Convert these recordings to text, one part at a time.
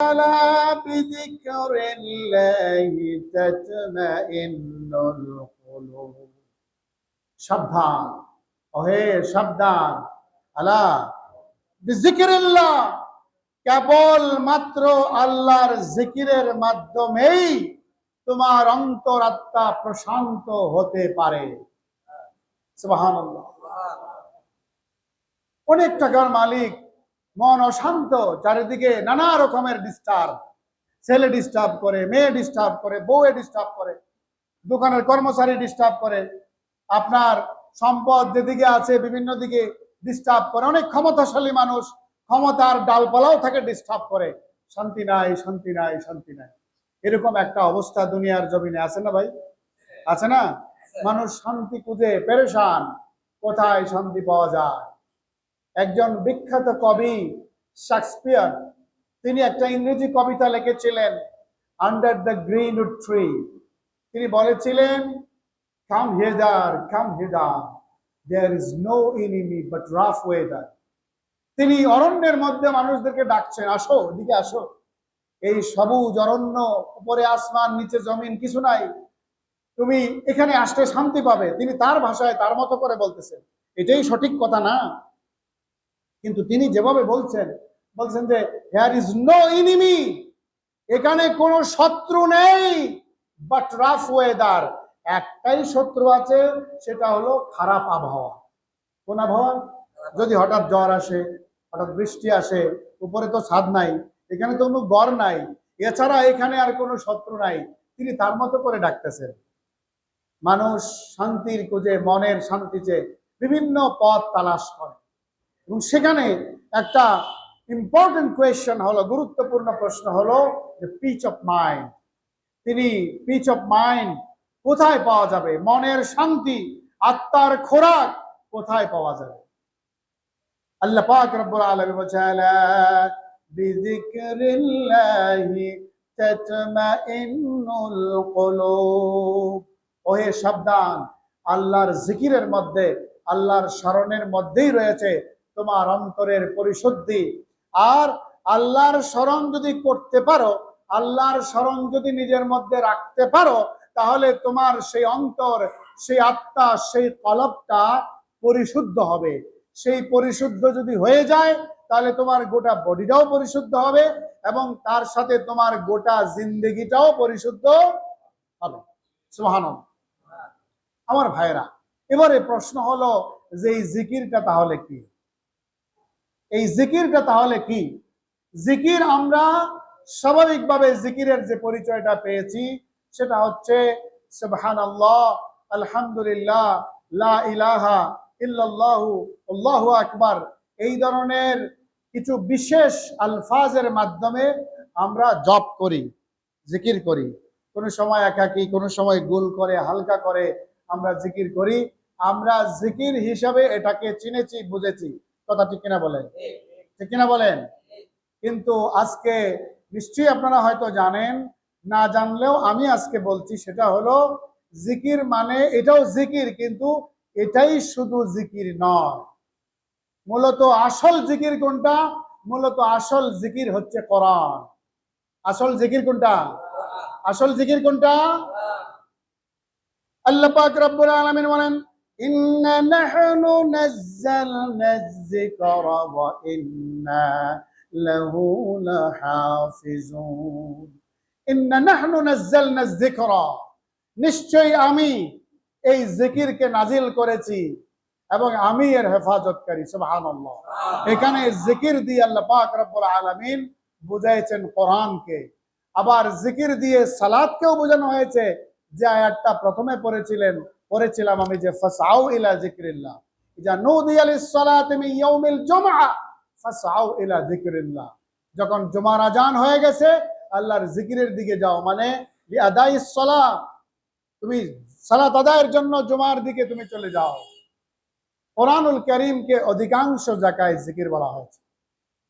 ألا بذكر الله تطمئن القلوب সাবধান ওহে সাবধান আলা বিজিকিরিল্লাহ কেবল মাত্র আল্লাহর জিকিরের মাধ্যমেই তোমার অন্তরাত্মা প্রশান্ত হতে পারে সুবহানাল্লাহ অনেক টাকার মালিক মন অশান্ত চারিদিকে নানা রকমের ডিস্টার্ব ছেলে ডিস্টার্ব করে মেয়ে ডিস্টার্ব করে বউয়ে ডিস্টার্ব করে দোকানের কর্মচারী ডিস্টার্ব করে আপনার সম্পদ যেদিকে আছে বিভিন্ন দিকে ডিস্টার্ব করে। অনেক ক্ষমতাশালী মানুষ ক্ষমতার ডালপালাও থাকে ডিস্টার্ব করে। শান্তি নাই শান্তি নাই শান্তি নাই। এরকম একটা অবস্থা দুনিয়ার জমিনে। আছে না ভাই? আছে না? মানুষ শান্তি খুঁজে পেরেশান। কোথায় শান্তি পাওয়া যায়? একজন বিখ্যাত কবি শেক্সপিয়ার তিনি একটা ইংরেজি কবিতা লিখেছিলেন under the green would tree তিনি বলেছিলেন come hither come hither there is no enemy but rough weather তিনি অরণ্যের মধ্যে মানুষদেরকে ডাকছেন, আসো, এদিকে আসো। এই সবুজ অরণ্য, উপরে আসমান, নিচে জমিন, কিছু নাই। তুমি এখানে আসলে শান্তি পাবে। তিনি তার ভাষায় তার মতো করে বলতেছেন। এটাই সঠিক কথা না? কিন্তু তিনি যেভাবে বলছেন বলছেন যে হেয়ার ইজ নো ইনিমি এখানে কোনো শত্রু নেই। বাট রাফ ওয়েদার একটাই শত্রু আছে, সেটা হলো খারাপ আবহাওয়া। কোন আবহাওয়া? যদি হঠাৎ জ্বর আসে, হঠাৎ বৃষ্টি আসে, উপরে তো ছাদ নাই, এখানে তো কোনো গড় নাই, এছাড়া এখানে আর কোনো শত্রু নাই। তিনি তার মতো করে ডাকতেছেন। মানুষ শান্তির খুঁজে, মনের শান্তি চেয়ে বিভিন্ন পথ তালাশ করে। এবং সেখানে একটা ইম্পর্টেন্ট কোয়েশ্চন হলো, গুরুত্বপূর্ণ প্রশ্ন হলো যে পিচ অফ মাইন্ড তিনি পিচ অফ মাইন্ড কোথায় পাওয়া যাবে? মনের শান্তি, আত্মার খোরাক কোথায় পাওয়া যাবে? আল্লাহ পাক রব্বুল আলামিন আলা বিযিকরিল্লাহি তাতমাইন্নুল কুলুব। ওহে সাবধান, আল্লাহর জিকিরের মধ্যে, আল্লাহর স্মরণের মধ্যেই রয়েছে তোমার অন্তরের পরিশুদ্ধি। আর আল্লাহর স্মরণ যদি করতে পারো, আল্লাহর স্মরণ যদি নিজের মধ্যে রাখতে পারো, তাহলে তোমার সেই অন্তর, সেই আত্মা, সেই কলবটা পরিশুদ্ধ হবে। সেই পরিশুদ্ধ যদি হয়ে যায়, তাহলে তোমার গোটা বডিটাও পরিশুদ্ধ হবে এবং তার সাথে তোমার গোটা জিন্দগিটাও পরিশুদ্ধ হবে। সুহান আমার ভাইরা এবারে প্রশ্ন হলো যে এই জিকিরটা তাহলে কি? এই জিকিরটা তাহলে কি? জিকির আমরা স্বাভাবিকভাবে জিকিরের যে পরিচয়টা পেয়েছি, সেটা হচ্ছে আলহামদুলিল্লাহ, লা ইলাহা ইল্লাল্লাহু, আল্লাহু আকবার। এই ধরনের কিছু বিশেষ আলফাজের মাধ্যমে আমরা জপ করি, জিকির করি। কোনো সময় একাকি, কোনো সময় গোল করে, হালকা করে আমরা জিকির করি। আমরা জিকির হিসাবে এটাকে চিনেছি, বুঝেছি। কথা ঠিক কিনা বলেন? ঠিক কিনা বলেন? কিন্তু আজকে নিশ্চয়ই আপনারা হয়তো জানেন, না জানলেও আমি আজকে বলছি, সেটা হলো জিকির মানে এটাও জিকির, কিন্তু এটাই শুধু জিকির নয়। মূলত আসল জিকির কোনটা? মূলত আসল জিকির হচ্ছে কোরআন। আসল জিকির কোনটা? আসল জিকির কোনটা? আল্লাহ পাক রব্বুল আলামিন বলেন ইন্না নাহনু নাযালনা যিকরা ওয়া ইন্না লাহু লাহাফিজুন ইন্না নাহনু নাযালনা যিকরা নিশ্চয়ই আমি এই জিকিরকে নাজিল করেছি এবং আমি এর হেফাজতকারী সুবহানাল্লাহ। এখানে জিকির দিয়ে আল্লাহ পাক রব্বুল আলামিন বুঝাইছেন কোরআনকে। আবার জিকির দিয়ে সালাদকেও বোঝানো হয়েছে যে আয়াতটা প্রথমে পড়েছিলেন পড়েছিলাম আমি যে ফাসাউ ইলা জিকিরিল্লাহ ইজা নুদিয়াল ইসসালাতি মিন ইয়াউমিল জুমআ, ফাসাউ ইলা জিকিরিল্লাহ যখন জুমার আজান হয়ে গেছে, আল্লাহর জিকিরের দিকে যাও মানে লি আদাই সালাহ তুমি সালাত আদায়ের জন্য জুমার দিকে তুমি চলে যাও। কোরআনুল করিমকে অধিকাংশ জায়গায় জিকির বলা হয়েছে।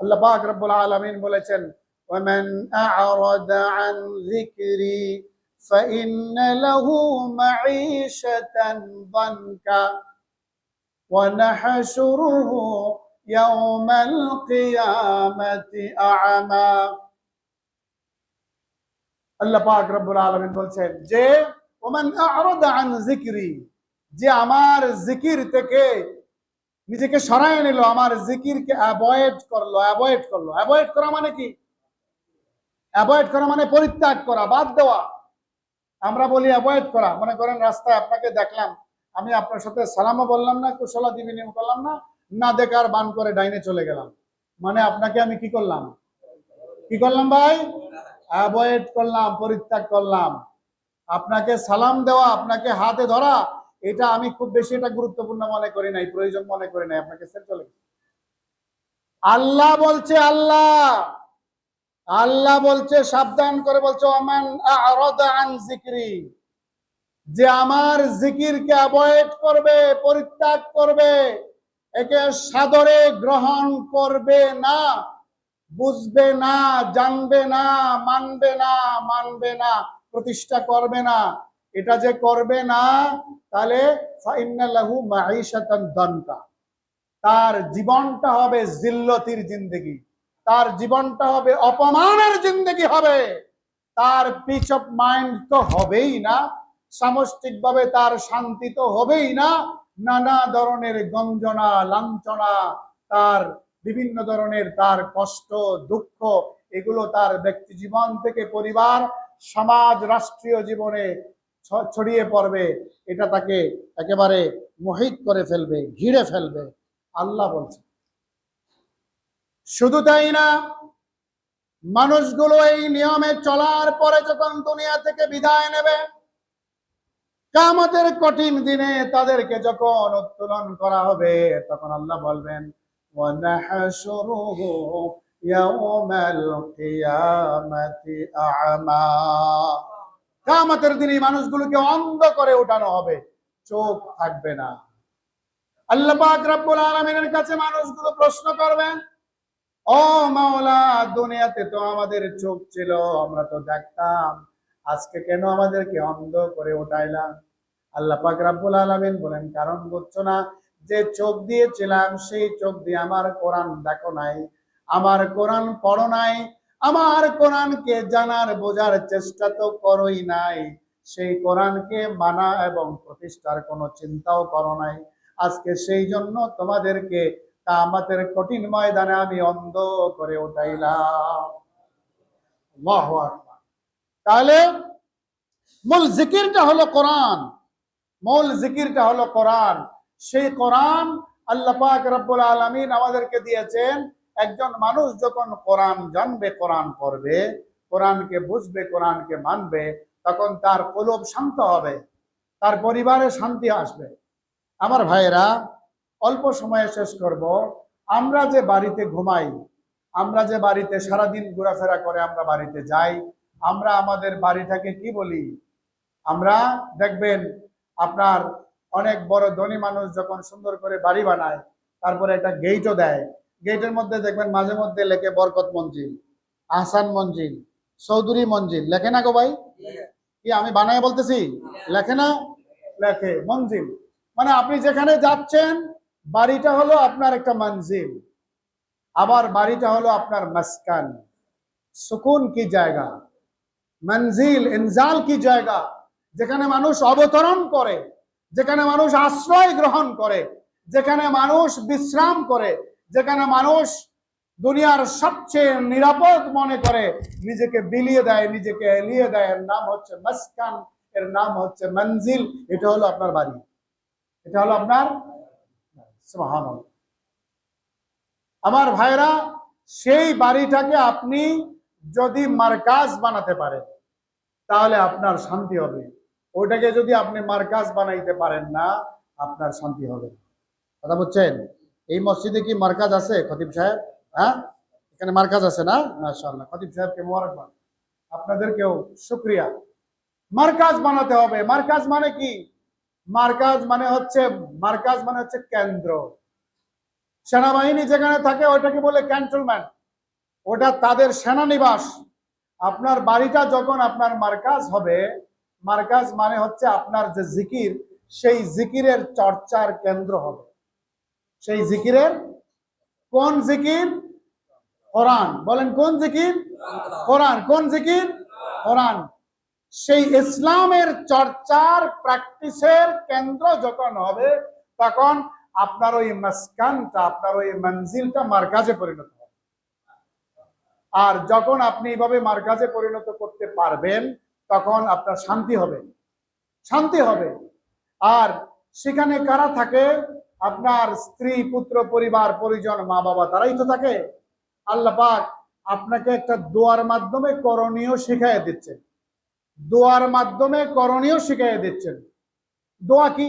আল্লাহ পাক রব্বুল আলামিন বলেছেন ওয়ামান আ'রাদা আন যিকরি فإن له معيشة ضنكا ونحشره يوم القيامة أعمى আল্লাহ পাক রব্বুল আলামিন বলছেন যে ওমান আ'রাদা আন যিকরি যে আমার জিকির থেকে নিজেকে সরায় নিল আমার জিকিরকে অ্যাভয়েড করলো অ্যাভয়েড করলো অ্যাভয়েড করা মানে কি অ্যাভয়েড করা মানে পরিত্যাগ করা বাদ দেওয়া আমরা বলি অ্যাভয়েড করা। মনে করেন রাস্তায় আপনাকে দেখলাম, আমি আপনার সাথে সালামও বললাম না, কুশলা বিনিময় করলাম না না দেখার বান করে ডাইনে চলে গেলাম। মানে আপনাকে আমি কি করলাম? কি করলাম ভাই? অ্যাভয়েড করলাম, পরিত্যাগ করলাম। আপনাকে সালাম দেওয়া, আপনাকে হাতে ধরা, এটা আমি খুব বেশি এটা গুরুত্বপূর্ণ মনে করি নাই, প্রয়োজন মনে করি নাই, আপনাকে চলে আল্লাহ বলছে আল্লাহ! আল্লাহ বলছে, সাবধান করে বলছে আ'রাদা আন যিকরি। যে আমার জিকিরকে অ্যাভয়েড করবে, পরিত্যাগ করবে, একে সাদরে গ্রহণ করবে না, বুঝবে না, জানবে না, মানবে না মানবে না, প্রতিষ্ঠা করবে না। এটা যে করবে না, তাহলে তার জীবনটা হবে জিল্লতির জিন্দগি। তার জীবনটা হবে অপমানের জিন্দগি হবে। তার পিচ অফ মাইন্ড তো হবেই না, সামষ্টিকভাবে তার শান্তি তো হবেই না, নানা ধরনের গঞ্জনা, লাঞ্ছনা, তার বিভিন্ন ধরনের তার কষ্ট, দুঃখ, এগুলো তার ব্যক্তি জীবন থেকে পরিবার, সমাজ, রাষ্ট্রীয় জীবনে ছড়িয়ে পড়বে। এটা তাকে একেবারে মোহিত করে ফেলবে, ঘিরে ফেলবে। আল্লাহ বলছে শুধু তাই না, মানুষগুলো এই নিয়মে চলার পরে যখন দুনিয়া থেকে বিদায় নেবে, কামতের কঠিন দিনে তাদেরকে যখন উত্তোলন করা হবে, তখন আল্লাহ বলবেন কামতের দিনে মানুষগুলোকে অন্ধ করে উঠানো হবে, চোখ থাকবে না। আল্লাহ আকরাবুল আলমিনের কাছে মানুষগুলো প্রশ্ন করবেন ও মাওলা, দুনিয়াতে তো আমাদের চোখ ছিল, আমরা তো দেখতাম। আজকে কেন আমাদেরকে অন্ধ করে উঠাইলাম? আল্লাহ পাক রাব্বুল আলামিন বলেন, কারণ বুঝছ না, যে চোখ দিয়েছিলাম, সেই চোখ দিয়ে আমার কোরআন দেখো নাই, আমার কোরআন পড়ো নাই, আমার কোরআনকে জানার বোঝার চেষ্টা তো করোই নাই, সেই কোরআনকে মানা এবং প্রতিষ্ঠার কোনো চিন্তাও করো নাই। আজকে সেই জন্য তোমাদেরকে কামাতের কঠিন ময়দানে আমি অন্ধ করে উঠাইলাম। তাহলে মূল জিকিরটা হলো কোরআন। মূল জিকিরটা হলো কোরআন। সেই কোরআন আল্লাহ রব্বুল আলামিন আমাদেরকে দিয়েছেন। একজন মানুষ যখন কোরআন জানবে, কোরআন পড়বে, কোরআনকে বুঝবে, কোরআনকে মানবে, তখন তার কলব শান্ত হবে, তার পরিবারে শান্তি আসবে। আমার ভাইয়েরা অল্প সময়ে শেষ করব। আমরা যে বাড়িতে ঘুমাই, আমরা যে বাড়িতে সারাদিন ঘোরাফেরা করে আমরা বাড়িতে যাই, আমরা আমাদের বাড়িটাকে কি বলি? আমরা দেখবেন আপনার অনেক বড় ধনী মানুষ যখন সুন্দর করে বাড়ি বানায়, তারপরে একটা গেটও দেয়। গেটের মধ্যে দেখবেন মাঝে মধ্যে লেখে বরকত মঞ্জিল, আহসান মঞ্জিল, চৌধুরী মঞ্জিল। লেখে না গো ভাই? কি আমি বানায় বলতেছি? লেখে না? লেখে। মঞ্জিল। মানে আপনি যেখানে যাচ্ছেন বাড়িটা হলো আপনার একটা মঞ্জিল। আবার বাড়িটা হলো আপনার মাসকান সুকুন কি জায়গা? মঞ্জিল, ইনজাল কি জায়গা? যেখানে মানুষ অবতরণ করে, যেখানে মানুষ আশ্রয় গ্রহণ করে, যেখানে মানুষ বিশ্রাম করে, যেখানে মানুষ দুনিয়ার সবচেয়ে নিরাপদ মনে করে, নিজেকে বিলিয়ে দেয়, নিজেকে এলিয়ে দেয়, এর নাম হচ্ছে মাসকান এর নাম হচ্ছে মঞ্জিল, এটা হলো আপনার বাড়ি। এটা হলো আপনার আমার ভাইরা, সেই বাড়িটাকে আপনি যদি মার্কাজ বানাতে পারেন, তাহলে আপনার শান্তি হবে। ওইটাকে যদি আপনি মার্কাজ বানাইতে পারেন না, আপনার শান্তি হবে কথা বুঝছেন? এই মসজিদে কি মার্কাজ আছে, খতিব সাহেব? হ্যাঁ? এখানে মার্কাজ আছে না? মাশাআল্লাহ, খতিব সাহেবকে মোবারকবাদ। আপনাদেরকেও শুক্রিয়া। মার্কাজ বানাতে হবে। মার্কাজ মানে কি? মার্কাজ মানে হচ্ছে, মার্কাজ মানে হচ্ছে কেন্দ্র। সেনাবাহিনী যেখানে থাকে ওটাকে বলে ক্যান্টনমেন্ট ওটা তাদের সেনানিবাস। আপনার বাড়িটা যখন আপনার মার্কাজ হবে, মার্কাজ মানে হচ্ছে আপনার যে জিকির, সেই জিকিরের চর্চার কেন্দ্র হবে। সেই জিকিরের কোন জিকির? কোরআন। বলেন কোন জিকির? কোরআন। কোন জিকির? কোরআন। সেই ইসলামের চর্চার প্র্যাকটিসের কেন্দ্র যখন হবে, তখন আপনার ওই মাসকানটা, আপনার ওই মঞ্জিলটা মার্কাজে পরিণত হবে। আর যখন আপনি এইভাবে মার্কাজে পরিণত করতে পারবেন, তখন আপনার শান্তি হবে। শান্তি হবে। আর সেখানে কারা থাকে? আপনার স্ত্রী, পুত্র, পরিবার, পরিজন মা বাবা তারাই তো থাকে। আল্লাহ আপনাকে একটা দোয়ার মাধ্যমে করণীয় শিখাই দিচ্ছেন। দোয়ার মাধ্যমে করণীয় শিখাই দিচ্ছেন দোয়া কি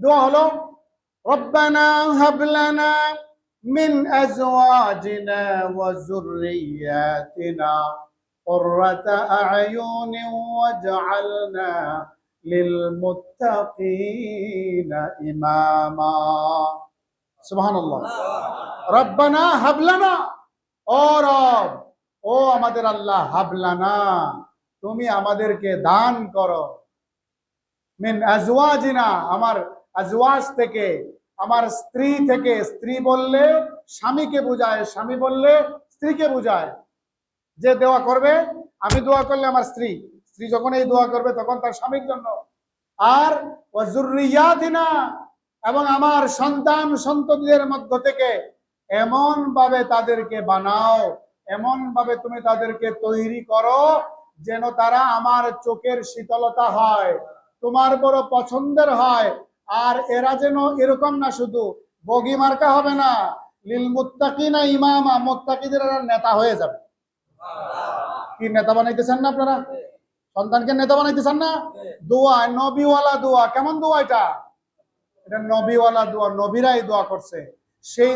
দোয়া হলো রব্বানা হাবলানা মিন আজওয়াজিনা ওয়া যুররিয়াতিনা قرة أعين واجعلنا للمتقين إماما سبحان الله রব্বানা হাবলানা ও রব ও আমাদের আল্লাহ হাবলানা তুমি আমাদেরকে দান করো। মিন আজওয়াজিনা, আমার আজওয়াজ থেকে, আমার স্ত্রী থেকে, স্ত্রী বললে স্বামীকে বোঝায়, স্বামী বললে স্ত্রীকে বোঝায়। যে দোয়া করবে, আমি দোয়া করলে আমার স্ত্রী স্ত্রী যখন এই দোয়া করবে তখন তার স্বামীর জন্য। আর ওয়াজুরিয়াতিনা এবং আমার সন্তান সন্ততিদের মধ্য থেকে এমন ভাবে তাদেরকে বানাও এমন ভাবে তুমি তাদেরকে তৈরি করো যেন তারা আমার চোখের শীতলতা হয়, তোমার বড় পছন্দের হয়, আর এরা যেন এরকম না শুধু বগি মার্কা হবে না, লিল মুত্তাকিনা ইমামা, মুত্তাকিদের এরা নেতা হয়ে যাবে। কি নেতা বানাইতেছেন না আপনারা? সন্তানকে নেতা বানাইতেছেন না? দোয়া, নবীওয়ালা দোয়া, কেমন দোয়া এটা? এটা নবীওয়ালা দোয়া, নবীরাই দোয়া করছে। সেই